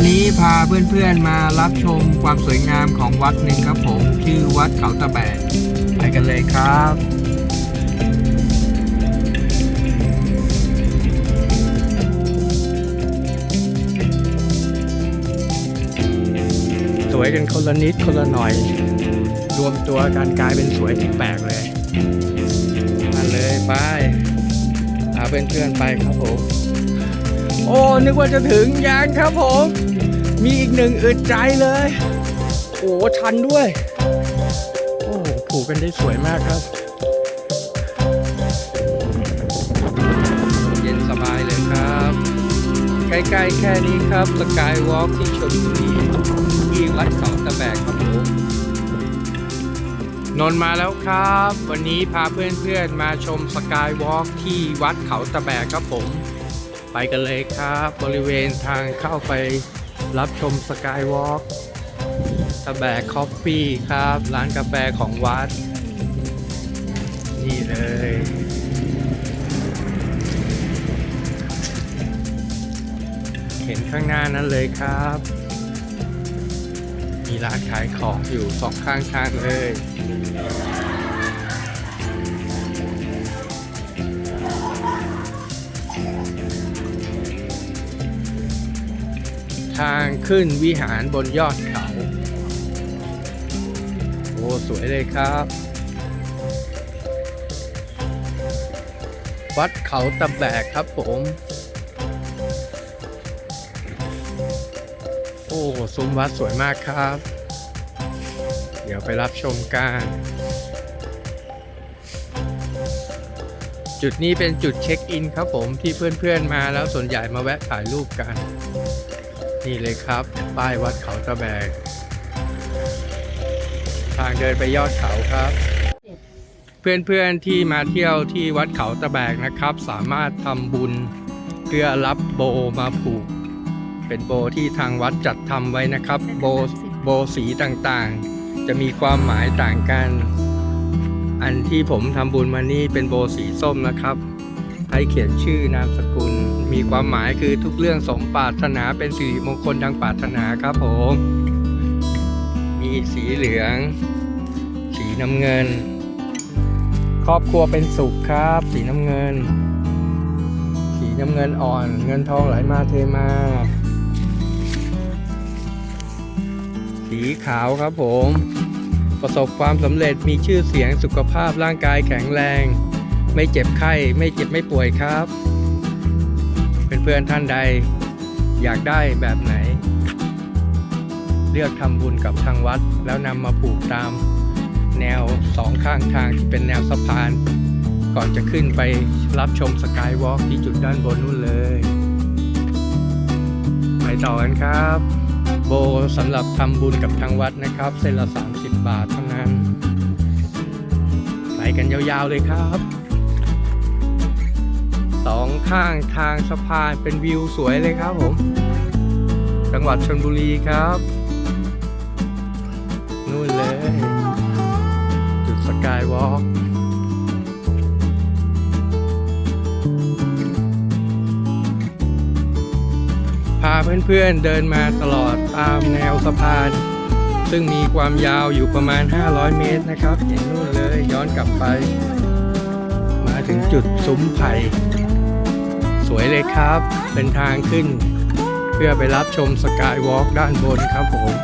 วันนี้พาเพื่อนๆมารับชมความสวยงามของวัดหนึ่งครับผม ชื่อวัดเขาตะแบกไปกันเลยครับสวยกันคนละนิดคนละหน่อย รวมตัวกันกลายเป็นสวยที่แปลกเลย มาเลยไปพาเพื่อนๆไปครับผม โอ้ นึกว่าจะถึงยังครับผม มีอีกหนึ่งอึดใจเลย โอ้ชันด้วย โอ้ผูกกันได้สวยมากครับ เย็นสบายเลยครับ ใกล้ๆแค่นี้ครับสกายวอล์กที่ชลบุรีที่วัดเขาตะแบกครับผมนนมาแล้วครับ วันนี้พาเพื่อนๆมาชมสกายวอล์กที่วัดเขาตะแบกครับผม ไปกันเลยครับ บริเวณทางเข้าไป รับชมสกายวอล์กตะแบกคอฟฟี่ครับ ร้านกาแฟของวัด นี่เลย เห็นข้างหน้านั้นเลยครับ มีร้านขายของอยู่สองข้างทางเลย ทางขึ้นวิหารบนยอดเขา โอ้ สวยเลยครับ วัดเขาตะแบกครับผม โอ้ซุ้มวัดสวยมากครับ เดี๋ยวไปรับชมกันจุดนี้เป็นจุดเช็คอินครับผมที่เพื่อนๆมาแล้วส่วนใหญ่มาแวะถ่ายรูปกัน นี่เลยครับ ป้ายวัดเขาตะแบก ทางเดินไปยอดเขาครับ เพื่อนๆที่มาเที่ยวที่วัดเขาตะแบกนะครับ สามารถทำบุญเพื่อรับโบมาผูก เป็นโบที่ทางวัดจัดทำไว้นะครับ โบโบสีต่างๆ จะมีความหมายต่างกัน อันที่ผมทำบุญมานี่เป็นโบสีส้มนะครับ ให้เขียนชื่อนามสกุล มีความหมายคือทุกเรื่องสมปรารถนาเป็นสิริมงคลทางปรารถนาครับผม มีสีเหลือง สีน้ำเงิน ครอบครัวเป็นสุขครับ สีน้ำเงิน สีน้ำเงินอ่อน เงินทองไหลมาเทมา สีขาวครับผม ประสบความสำเร็จมีชื่อเสียงสุขภาพร่างกายแข็งแรง ไม่เจ็บไข้ ไม่เจ็บไม่ป่วยครับ เพื่อนๆท่านใด อยากได้แบบไหน เลือกทำบุญกับทางวัด แล้วนำมาผูกตามแนวสองข้างทางที่เป็นแนวสะพาน ก่อนจะขึ้นไปรับชมสกายวอล์กที่จุดด้านบนนู่นเลย ไปต่อกันครับ โบสำหรับทำบุญกับทางวัดนะครับ เส้นละ 30 บาทเท่านั้น ไปกันยาวๆเลยครับ สองข้างทางสะพานเป็นวิวสวยเลยครับผม จังหวัดชนบุรีครับ นู่นเลย จุดสกายวอล์กพาเพื่อนๆเดินมาตลอดตามแนวสะพาน ซึ่งมีความยาวอยู่ประมาณ 500 เมตรนะครับเห็นนู่นเลยย้อนกลับไป มาถึงจุดซุ้มไผ่ สวยเลยครับ เป็นทางขึ้น เพื่อไปรับชมสกายวอล์กด้านบนครับผม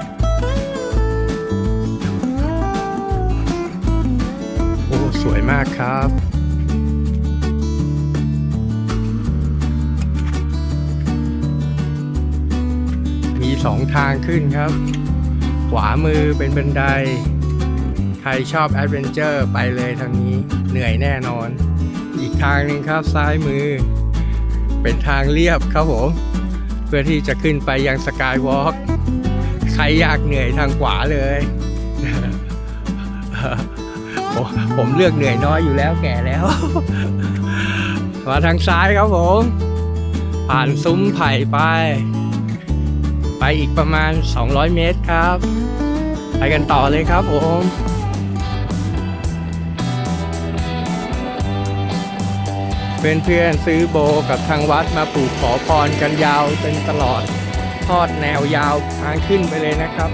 โอ้สวยมากครับมีสองทางขึ้นครับ ขวามือเป็นบันได ใครชอบแอดเวนเจอร์ไปเลยทางนี้เหนื่อยแน่นอน อีกทางหนึ่งครับซ้ายมือ เป็นทางเรียบครับผม เพื่อที่จะขึ้นไปยังสกายวอล์กใครอยากเหนื่อยทางขวาเลยผมผมเลือกเหนื่อยน้อยอยู่แล้วแก่แล้ว มาทางซ้ายครับผม ผ่านซุ้มไผ่ไป ไปอีกประมาณ 200 เมตรครับ ไปกันต่อเลยครับผม เพื่อนๆซื้อโบกับทางวัดมาปลูกขอพรกันยาวเป็นตลอดทอดแนวยาวทางขึ้นไปเลยนะครับ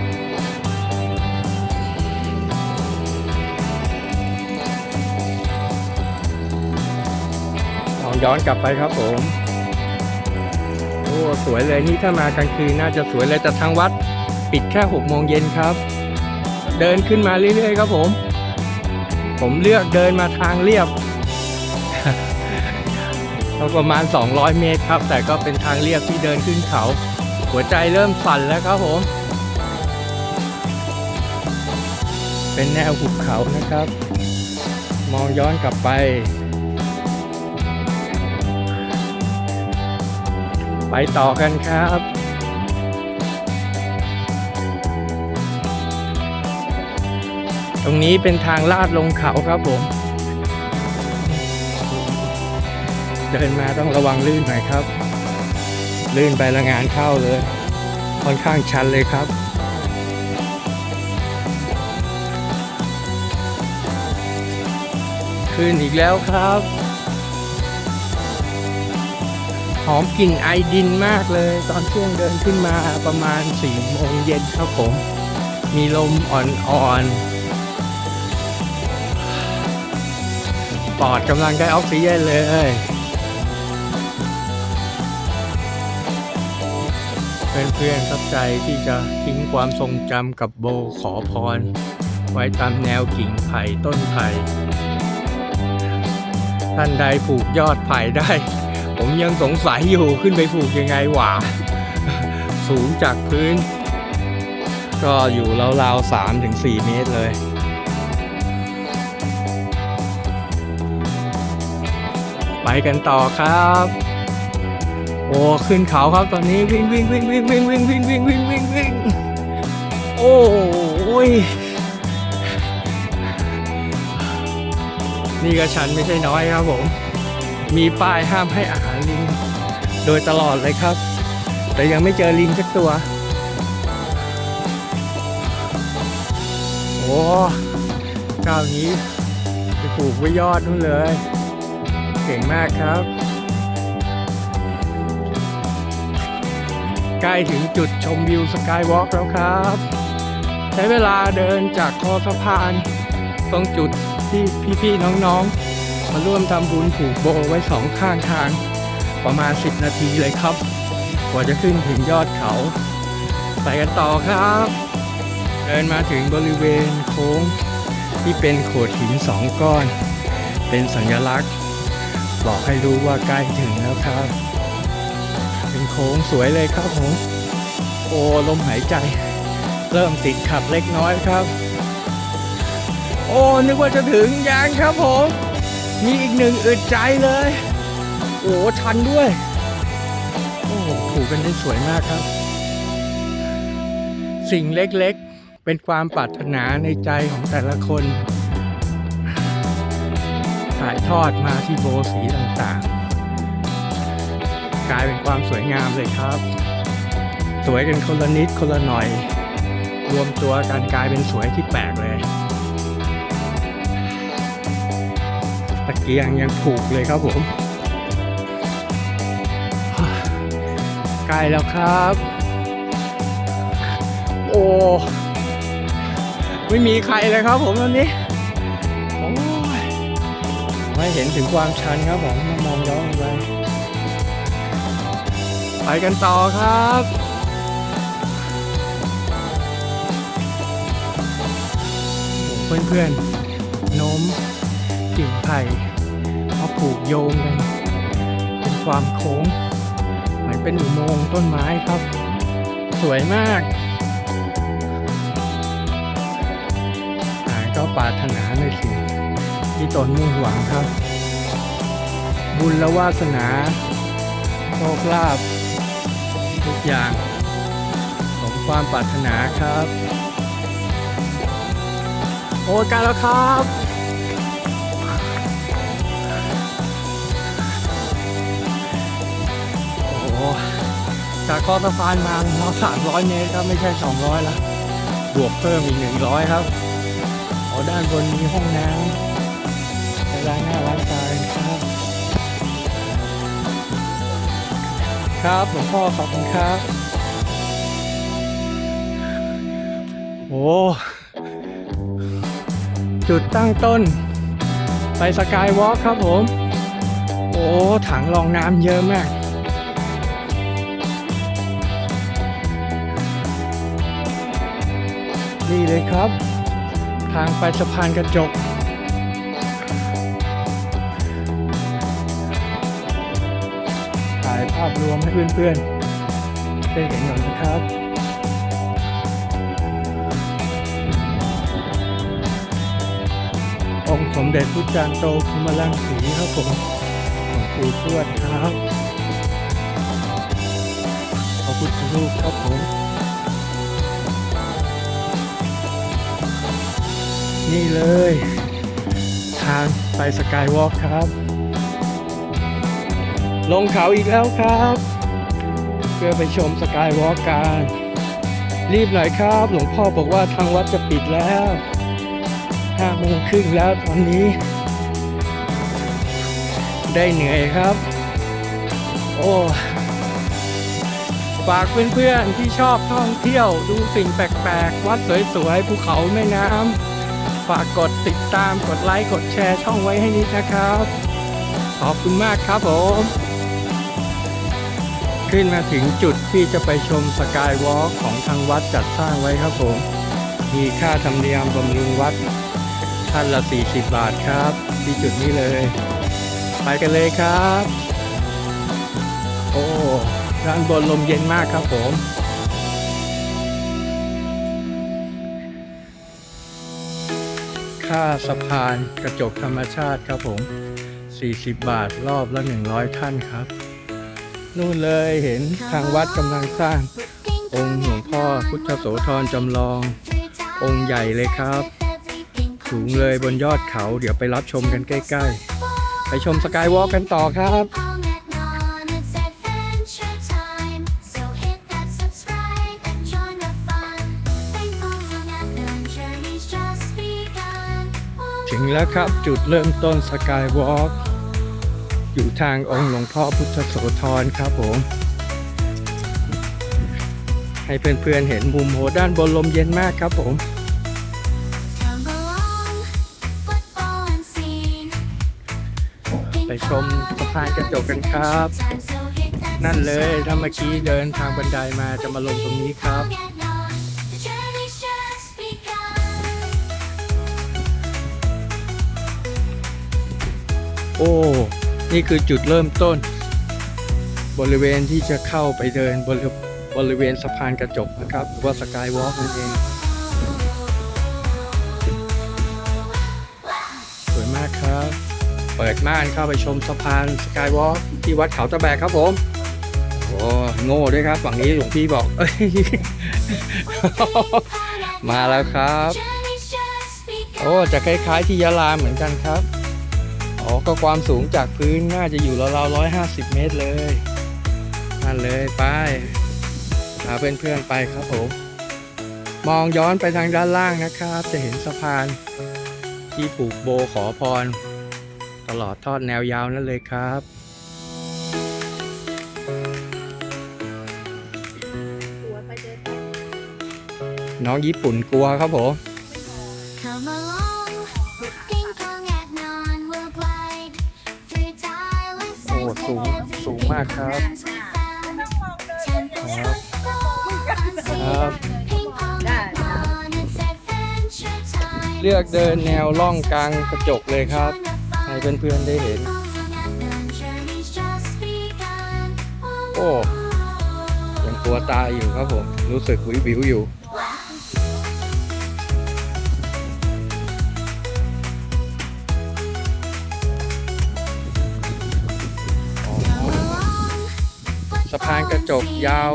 ลองย้อนกลับไปครับผม โอ้สวยเลยนี่ถ้ามากลางคืนน่าจะสวยเลยแต่ทางวัดปิดแค่6โมงเย็นครับ เดินขึ้นมาเรื่อยๆครับผม ผมเลือกเดินมาทางเรียบ ก็ประมาณ 200 เมตรครับ แต่ก็เป็นทางเรียบที่เดินขึ้นเขา หัวใจเริ่มสั่นแล้วครับผม เป็นแนวหุบเขานะครับ มองย้อนกลับไป ไปต่อกันครับตรงนี้เป็นทางลาดลงเขาครับผม เดินมาต้องระวังลื่นหน่อยครับ ลื่นไปละงานเข้าเลย ค่อนข้างชันเลยครับขึ้นอีกแล้วครับ หอมกลิ่นไอดินมากเลย ตอนช่วงเดินขึ้นมาประมาณ4โมงเย็นครับผม มีลมอ่อนๆปอดกำลังได้ออกซิเจนเลย เพื่อนๆครับใจที่จะทิ้งความทรงจำกับโบขอพร ไว้ตามแนวกิ่งไผ่ต้นไผ่ท่านใดผูกยอดไผ่ได้ ผมยังสงสัยอยู่ขึ้นไปผูกยังไงหว่า สูงจากพื้น ก็อยู่ราวๆ3ถึง4เมตรเลยไปกันต่อครับ โอ้ขึ้นเขาครับตอนนี้วิ่งวิ่งวิ่งวิ่งวิ่งวิ่งวิ่งวิ่งวิ่งวิ่งวิ่งโอ้ยนี่ก็ชันไม่ใช่น้อยครับผม มีป้ายห้ามให้อาหารลิง โดยตลอดเลยครับ แต่ยังไม่เจอลิงสักตัว โอ้ก้าวนี้ไปปลูกไว้ยอดนู่นเลย เก่งมากครับ ใกล้ถึงจุดชมวิวสกายวอล์กแล้วครับ ใช้เวลาเดินจากคอสะพาน ตรงจุดที่พี่ๆน้องๆ มาร่วมทำบุญผูกโบไว้สองข้างทาง ประมาณ 10 นาทีเลยครับ กว่าจะขึ้นถึงยอดเขา ไปกันต่อครับ เดินมาถึงบริเวณโค้ง ที่เป็นโขดหินสองก้อน เป็นสัญลักษณ์ บอกให้รู้ว่าใกล้ถึงแล้วครับ เป็นโค้งสวยเลยครับผม โอ้ลมหายใจ เริ่มติดขัดเล็กน้อยครับ โอ้นึกว่าจะถึงยังครับผม มีอีกหนึ่งอึดใจเลย โอ้ชันด้วย โอ้ถูกกันได้สวยมากครับ สิ่งเล็กๆ เป็นความปรารถนาในใจของแต่ละคนถ่ายทอดมาที่โบสีต่างๆ กลายเป็นความสวยงามเลยครับ สวยกันคนละนิดคนละหน่อย รวมตัวกันกลายเป็นสวยที่แปลกเลยตะเกียงยังผูกเลยครับผมใกล้แล้วครับ โอ้ไม่มีใครเลยครับผมตอนนี้ไม่เห็นถึงความชันครับผมมองย้อน ไปกันต่อครับโอ้เพื่อนๆโน้มกิ่งไผ่มาผูกโยงกันเป็นความโค้งเหมือนเป็นอุโมงค์ต้นไม้ครับ สวยมากอ่าก็ปรารถนาในสิ่งที่ตนมุ่งหวังครับ บุญและวาสนาโชคลาภ อย่างของความปรารถนาครับ โอ้กล้แล้วครับโอ้จากคอสะพานมาเราสามร้อยเมตรครับไม่ใช่สองร้อยละบวกเพิ่มอีกหนึ่งร้อยครับอ๋อด้านบนมีห้องน้ำไปล้างหน้าล้างตากั ครับหลวงพ่อขอบคุณครับ โอ้จุดตั้งต้น ไปสกายวอล์กครับผม โอ้ถังรองน้ำเยอะมากนี่เลยครับ ทางไปสะพานกระจกายภาพรวมให้เพื่อนๆได้เห็นหน่อยนะครับองค์สมเด็จพุทธจารย์โตคุมาลังสีครับผมของปู่ทวดครับพระพุทธรูปครับผมนี่เลย ทางไปสกายวอล์คครับ ลงเขาอีกแล้วครับ เพื่อไปชมสกายวอล์กกันรีบหน่อยครับ หลวงพ่อบอกว่าทางวัดจะปิดแล้วห้าโมงครึ่งแล้วตอนนี้ ได้เหนื่อยครับ โอ้ฝากเพื่อนๆที่ชอบท่องเที่ยวดูสิ่งแปลกๆ วัดสวยๆภูเขาแม่น้ำฝากกดติดตามกดไลค์ กดแชร์ช่องไว้ให้นิดนะครับ ขอบคุณมากครับผม ขึ้นมาถึงจุดที่จะไปชมสกายวอล์กของทางวัดจัดสร้างไว้ครับผม มีค่าธรรมเนียมบำรุงวัดท่านละ 40 บาทครับ ที่จุดนี้เลย ไปกันเลยครับ โอ้ด้านบนลมเย็นมากครับผมค่าสะพานกระจกธรรมชาติครับผม 40 บาทรอบละ 100 ท่านครับ นู่นเลยเห็นทางวัดกำลังสร้าง องค์หลวงพ่อพุทธโสธรจำลอง องค์ใหญ่เลยครับ สูงเลยบนยอดเขาเดี๋ยวไปรับชมกันใกล้ ๆ ไปชมสกายวอล์กกันต่อครับถึงแล้วครับจุดเริ่มต้นสกายวอล์ก อยู่ทางองค์หลวงพ่อพุทธโสธรครับผม ให้เพื่อนๆเห็นมุมโหด้านบนลมเย็นมากครับผม ไปชมสะพานกระจกกันครับ นั่นเลยถ้าเมื่อกี้เดินทางบันไดมาจะมาลงตรงนี้ครับโอ้ นี่คือจุดเริ่มต้น บริเวณที่จะเข้าไปเดินบริบริเวณสะพานกระจกนะครับ หรือว่าสกายวอล์กนั่นเอง สวยมากครับ เปิดม่านเข้าไปชมสะพานสกายวอล์กที่วัดเขาตะแบกครับผมโอ้โง่ด้วยครับ ฝั่งนี้หลวงพี่บอกเอ้ยมาแล้วครับ โอ้ จะคล้ายๆที่ยะลาเหมือนกันครับ อ๋อ ก็ความสูงจากพื้นน่าจะอยู่ราวๆร้อยห้าสิบเมตรเลย นั่นเลยไปพาเพื่อนๆไปครับผม มองย้อนไปทางด้านล่างนะครับ จะเห็นสะพานที่ปลูกโบขอพร ตลอดทอดแนวยาวนั่นเลยครับน้องญี่ปุ่นกลัวครับผม สูงสูงมากครับ Ten foot from ครับเลือกเดินแนวล่องกลางกระจกเลยครับ ให้เพื่อนๆได้เห็น โอ้ยังกลัวตาอยู่ครับผม รู้สึกวิววิวอยู่ จกยาว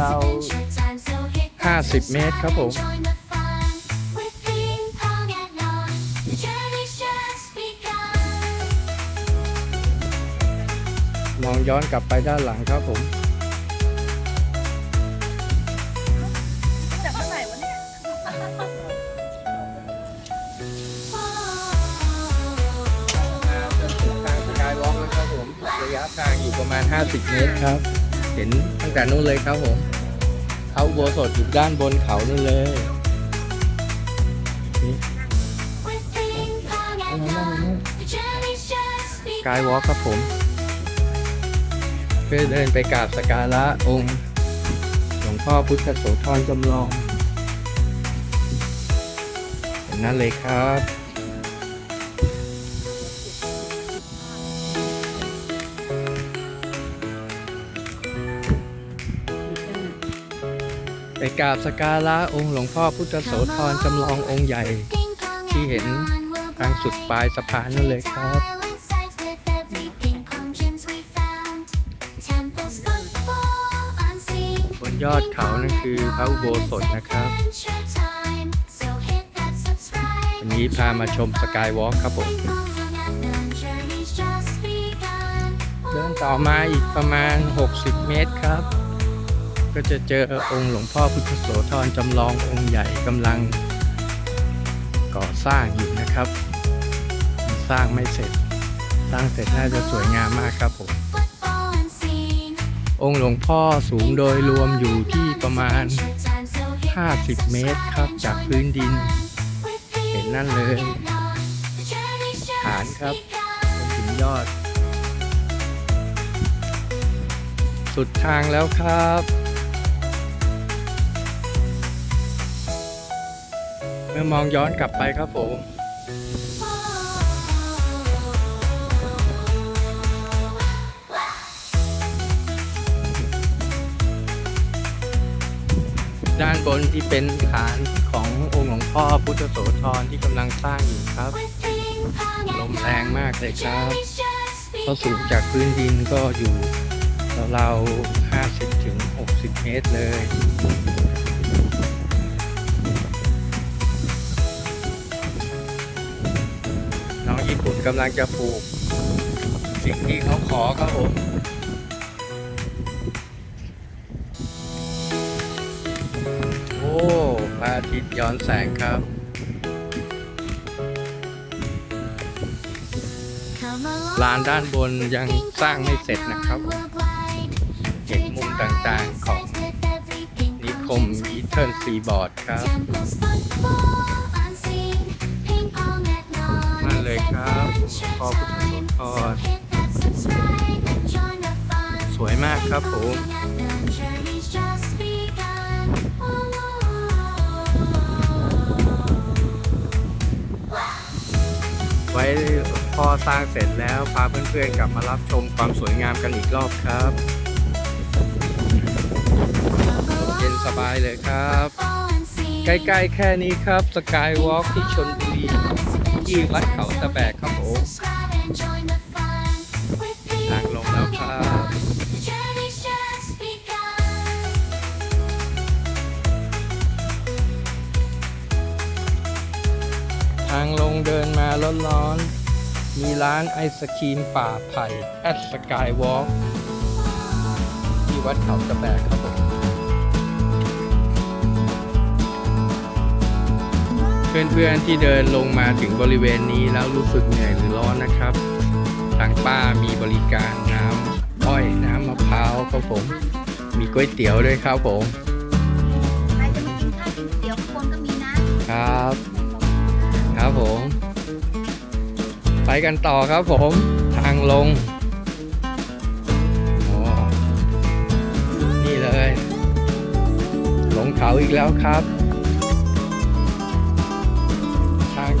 ราสิบเมตรครับผม มองย้อนกลับไปด้านหลังครับผม 30 เมตรครับ เห็นตั้งแต่นู้นเลยครับผมเขาโบสถอยู่ด้านบนเขานู่นเลยกายวอล์กครับผมเพื่อเดินไปกราบสการะองค์หลวงพ่อพุทธโสธรจำลองอย่านั้นเลยครับ กราบสการะองค์หลวงพ่อพุทธโสธรจำลององค์ใหญ่ ที่เห็นทางสุดปลายสะพานนั่นเลยครับบนยอดเขานั่นคือพระอุโบสถนะครับ วันนี้พามาชมสกายวอล์กครับผม เดินต่อมาอีกประมาณ 60 เมตรครับ ก็จะเจอองค์หลวงพ่อพุทธโสธรจำลององค์ใหญ่กำลังก่อสร้างอยู่นะครับ สร้างไม่เสร็จ สร้างเสร็จน่าจะสวยงามมากครับผม องค์หลวงพ่อสูงโดยรวมอยู่ที่ประมาณ 50 เมตรครับจากพื้นดิน เห็นนั่นเลยฐานครับจนถึงยอด สุดทางแล้วครับ เมื่อมองย้อนกลับไปครับผม ด้านบนที่เป็นฐานขององค์หลวงพ่อพุทธโสธรที่กำลังสร้างอยู่ครับ ลมแรงมากเลยครับเพราะสูงจากพื้นดินก็อยู่ราวๆ50 ถึง 60 เมตรเลย กำลังจะปลูก สิ่งที่เขาขอครับผมโอ้พระอาทิตย์ย้อนแสงครับ ลานด้านบนยังสร้างไม่เสร็จนะครับเห็นมุมต่างๆของนิคมอีเทิร์นซีบอร์ดครับ นั่นเลยครับผมพอสธรสวยมากครับผมไว้พอสร้างเสร็จแล้วพาเพื่อนๆกลับมารับชมความสวยงามกันอีกรอบครับเย็นสบายเลยครับ ใกล้ๆแค่นี้ครับสกายวอล์กที่ชนบุรี ที่วัดเขาตะแบกครับผมทางลงแล้วครับทางลงเดินมาร้อนๆ มีร้านไอศครีมป่าไผ่แอดสกายวอล์กที่วัดเขาตะแบก เพื่อนๆที่เดินลงมาถึงบริเวณนี้แล้วรู้สึกเหนื่อยหรือร้อนนะครับ ทางป้ามีบริการน้ำอ้อยน้ำมะพร้าวครับผม มีก๋วยเตี๋ยวด้วยครับผมใครจะมากินข้าวกินก๋วยเตี๋ยวข้างบนก็มีนะครับ ครับผม ไปกันต่อครับผมทางลงโอ้นี่เลย ลงเขาอีกแล้วครับ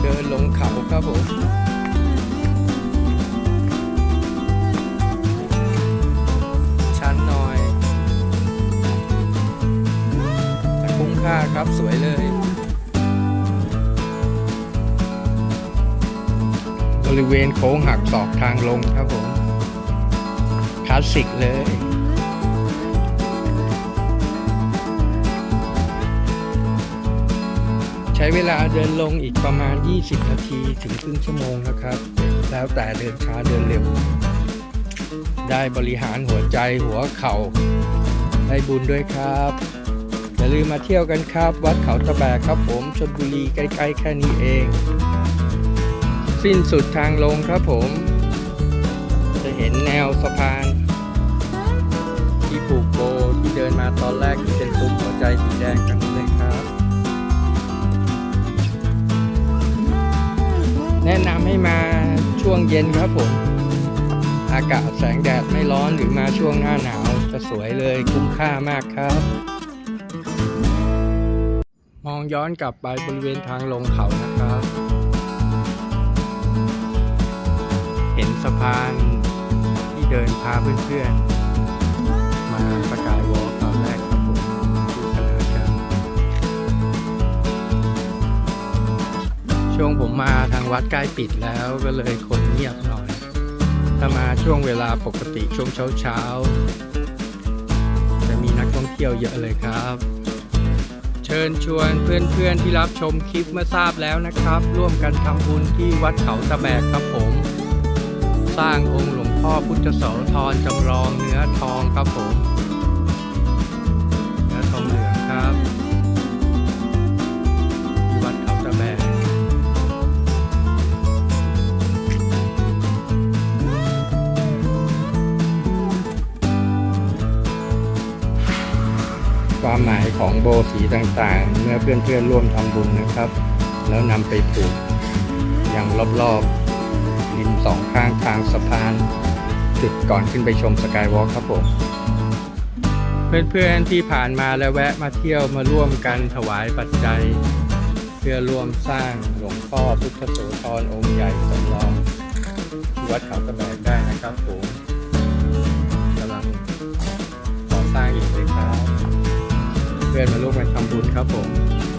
เดินลงเขาครับผมชันหน่อยแต่คุ้มค่าครับสวยเลยบริเวณโค้งหักศอกทางลงครับผม คลาสสิกเลย ช้เวลาเดินลงอีกประมาณ 20 นาทีถึงครึ่งชั่วโมงนะครับ แล้วแต่เดินช้าเดินเร็ว ได้บริหารหัวใจหัวเข่าได้บุญด้วยครับ อย่าลืมมาเที่ยวกันครับ วัดเขาตะแบกครับผมชลบุรีใกล้ๆแค่นี้เอง สิ้นสุดทางลงครับผม จะเห็นแนวสะพาน ที่ที่ผูกโบที่เดินมาตอนแรกที่เป็นซุ้มหัวใจสีแดงกันเลยครับ แนะนำให้มาช่วงเย็นครับผม อากาศแสงแดดไม่ร้อนหรือมาช่วงหน้าหนาวจะสวยเลยคุ้มค่ามากครับ มองย้อนกลับไปบริเวณทางลงเขานะครับ เห็นสะพานที่เดินพาเพื่อนๆ มาสกายวอ ช่วงผมมาทางวัดใกล้ปิดแล้วก็เลยคนเงียบหน่อย ถ้ามาช่วงเวลาปกติช่วงเช้าเช้าๆจะมีนักท่องเที่ยวเยอะเลยครับ เชิญชวนเพื่อนๆที่รับชมคลิปเมื่อทราบแล้วนะครับ ร่วมกันทำบุญที่วัดเขาตะแบกครับผม สร้างองค์หลวงพ่อพุทธโสธรจำลองเนื้อทองครับผม ความหมายของโบสีต่างๆ เมื่อเพื่อนๆร่วมทำบุญนะครับ แล้วนำไปผูกอย่างรอบๆริมสองข้างทางสะพาน จุดก่อนขึ้นไปชมสกายวอล์กครับผมเพื่อนๆที่ผ่านมาและแวะมาเที่ยวมาร่วมกันถวายปัจจัย เพื่อร่วมสร้างหลวงพ่อพุทธโสธรองค์ใหญ่จำลองที่วัดเขาตะแบกได้นะครับผมกำลังก่อสร้างอีกเลยครับ พื่อนมาร่วมกันทำบุญครับผม